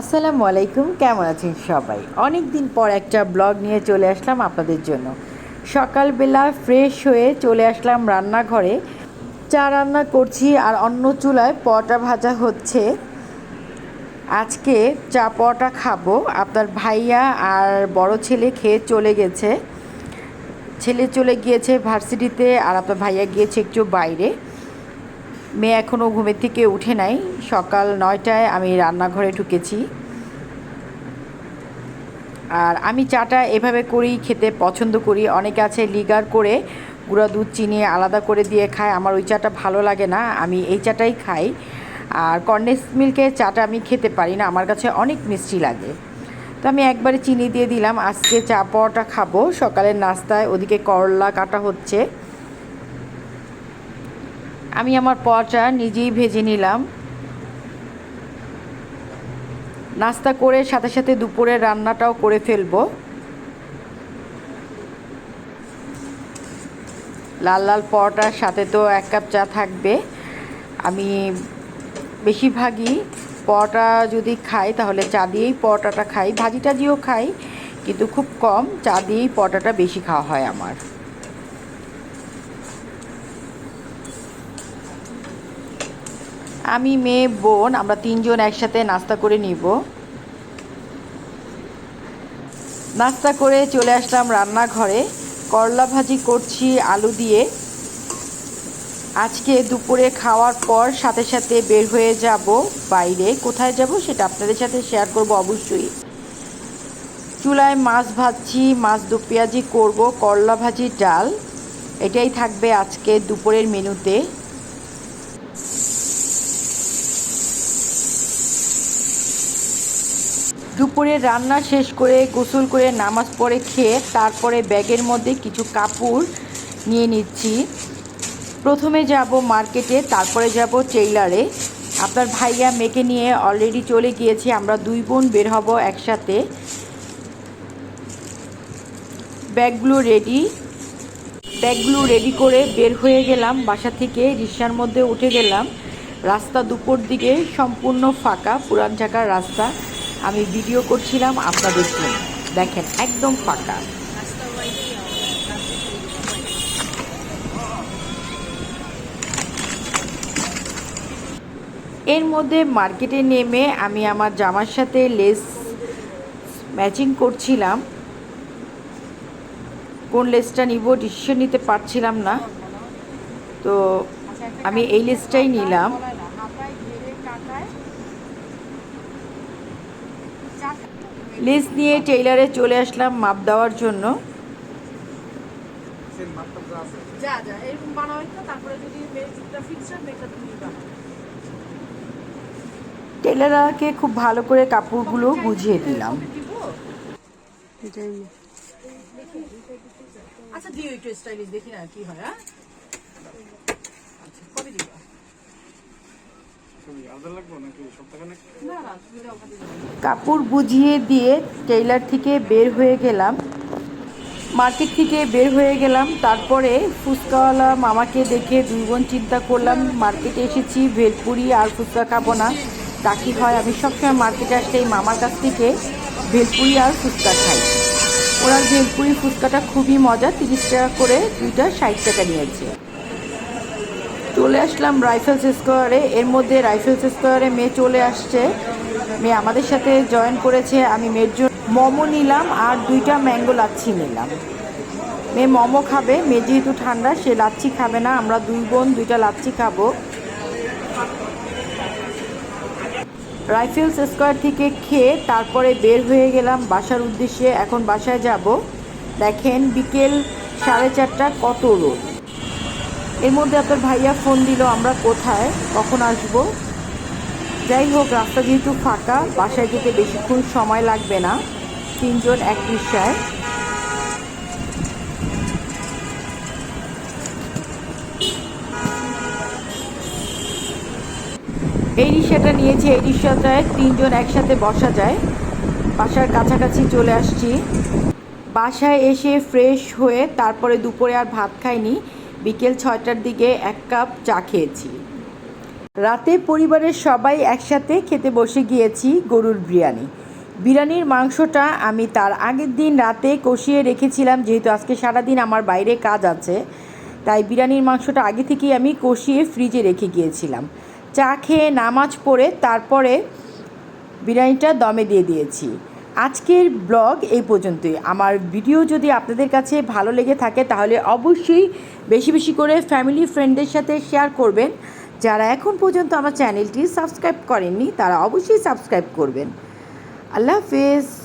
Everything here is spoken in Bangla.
আসসালামু আলাইকুম, কেমন আছেন সবাই? অনেক দিন পর একটা ব্লগ নিয়ে চলে আসলাম আপনাদের জন্য। সকালবেলা ফ্রেশ হয়ে চলে আসলাম রান্নাঘরে। চা রান্না করছি আর অন্য চুলায় পরোটা ভাজা হচ্ছে। আজকে চা পটা খাব। আপনার ভাইয়া আর বড় ছেলে খেয়ে চলে গেছে। ছেলে চলে গিয়েছে ভার্সিটিতে আর আপনার ভাইয়া গিয়েছে একটু বাইরে। মেয়ে এখনও ঘুমের থেকে উঠে নাই। সকাল নয়টায় আমি রান্নাঘরে ঢুকেছি। আর আমি চাটা এভাবে করি খেতে পছন্দ করি। অনেকে আছে লিগার করে গুঁড়া দুধ, চিনি আলাদা করে দিয়ে খায়। আমার ওই চাটা ভালো লাগে না, আমি এই চাটাই খাই। আর কর্নেস মিল্কের চাটা আমি খেতে পারি না, আমার কাছে অনেক মিষ্টি লাগে। তো আমি একবারে চিনি দিয়ে দিলাম। আজকে চা পাওয়াটা খাব। সকালের নাস্তায় ওদিকে করলা কাটা হচ্ছে। আমি আমার পরোটা নিজেই ভেজে নিলাম। নাস্তা করে সাথে সাথে দুপুরে রান্নাটাও করে ফেলব। লাল লাল পরোটার সাথে তো এক কাপ চা থাকবে। আমি বেশিরভাগই পরোটা যদি খাই তাহলে চা দিয়েই পরোটাটা খাই। ভাজি টাজিও খাই, কিন্তু খুব কম চা দিয়েই পরোটাটা বেশি খাওয়া হয় আমার। আমি, মেয়ে, বোন, আমরা তিনজন একসাথে নাস্তা করে নিব। নাস্তা করে চলে আসলাম রান্নাঘরে। করলা ভাজি করছি, আলু দিয়ে। আজকে দুপুরে খাওয়ার পর সাথে সাথে বের হয়ে যাব বাইরে। কোথায় যাব সেটা আপনাদের সাথে শেয়ার করব অবশ্যই। চুলায় মাছ ভাজছি, মাছ দু পেঁয়াজি করব, করলা ভাজি, ডাল। এটাই থাকবে আজকে দুপুরের মেনুতে। দুপুরে রান্না শেষ করে গোসল করে নামাজ পড়ে খেয়ে তারপরে ব্যাগের মধ্যে কিছু কাপড় নিয়ে নিচ্ছি। প্রথমে যাব মার্কেটে, তারপরে যাব টেইলারে। আপনার ভাইয়া মেয়েকে নিয়ে অলরেডি চলে গিয়েছি, আমরা দুই বোন বের হব একসাথে। ব্যাগগুলো রেডি ব্যাগগুলো রেডি করে বের হয়ে গেলাম, বাসা থেকে রিক্সার মধ্যে উঠে গেলাম। রাস্তা দুপুর দিকে সম্পূর্ণ ফাঁকা, পুরান ঢাকার রাস্তা। আমি ভিডিও করছিলাম আপনাদের জন্য। দেখেন, একদম ফাঁকা। এর মধ্যে মার্কেটে নেমে আমি আমার জামার সাথে লেস ম্যাচিং করছিলাম। কোন লেসটা নিব ডিসিশন নিতে পারছিলাম না। তো আমি এই লেসটাই নিলাম। লেস নিয়ে টেইলারে চলে আসলাম মাপ দেওয়ার জন্য। টেলারকে খুব ভালো করে কাপড়গুলো বুঝিয়ে দিলাম। আচ্ছা দিও একটু স্টাইলিশ দেখি না কি হয় হ্যাঁ? আচ্ছা কবে দিবা না না তুমি দাও ওখানে দিও। কাপড় বুঝিয়ে দিয়ে টেইলার থেকে বের হয়ে গেলাম। মার্কেট থেকে বের হয়ে গেলাম তারপরে ফুচকাওয়ালা মামাকে দেখে দুই বোন চিন্তা করলাম মার্কেটে এসেছি ভেলপুরি আর ফুচকা খাব না। তা কি হয় আমি সবসময় মার্কেটে আসলে এই মামার কাছ থেকে ভেলপুরি আর ফুচকা খাই। ওরা ভেলপুরি ফুচকাটা খুবই মজা তিরিশ টাকা করে দুইটা ষাট টাকা নিয়েছে। চলে আসলাম রাইফেলস স্কোয়ারে। এর মধ্যে রাইফেলস স্কোয়ারে মেয়ে চলে আসছে। মেয়ে আমাদের সাথে জয়েন করেছে, আমি মেয়ের জন্য মোমো নিলাম আর দুইটা ম্যাঙ্গো লাচ্ছি নিলাম। মেয়ে মোমো খাবে, মেয়ে যেহেতু ঠান্ডা, সে লাচ্ছি খাবে না, আমরা দুই বোন দুইটা লাচ্ছি খাব। রাইফেলস স্কোয়ার থেকে খেয়ে তারপরে বের হয়ে গেলাম বাসার উদ্দেশ্যে। এখন বাসায় যাব। দেখেন বিকেল সাড়ে চারটা, কত রোদ। এর মধ্যে আপনার ভাইয়া ফোন দিল, আমরা কোথায়? কখন আসব? যাই হোক, রাস্তা যেহেতু ফাঁকা, বাসায় যেতে বেশিক্ষণ সময় লাগবে না। তিনজন এক রিক্সায় এই রিক্সাটা নিয়েছি, এই রিক্সাটায় তিনজন একসাথে বসা যায়। বাসার কাছাকাছি চলে আসছি। বাসায় এসে ফ্রেশ হয়ে তারপরে দুপুরে আর ভাত খাইনি। বিকেল ছয়টার দিকে এক কাপ চা খেয়েছি। রাতে পরিবারের সবাই একসাথে খেতে বসে গিয়েছি গরুর বিরিয়ানি। বিরিয়ানির মাংসটা আমি তার আগের দিন রাতে কষিয়ে রেখেছিলাম, যেহেতু আজকে সারাদিন আমার বাইরে কাজ আছে, তাই বিরিয়ানির মাংসটা আগে থেকেই আমি কষিয়ে ফ্রিজে রেখে গিয়েছিলাম। চা খেয়ে নামাজ পড়ে তারপরে বিরিয়ানিটা দমে দিয়ে দিয়েছি। আজকের ব্লগ এই পর্যন্তই। আমার ভিডিও যদি আপনাদের কাছে ভালো লেগে থাকে, তাহলে অবশ্যই বেশি বেশি করে ফ্যামিলি ফ্রেন্ডদের সাথে শেয়ার করবেন। যারা এখন পর্যন্ত আমার চ্যানেলটি সাবস্ক্রাইব করেননি, তারা অবশ্যই সাবস্ক্রাইব করবেন। আল্লাহ হাফেজ।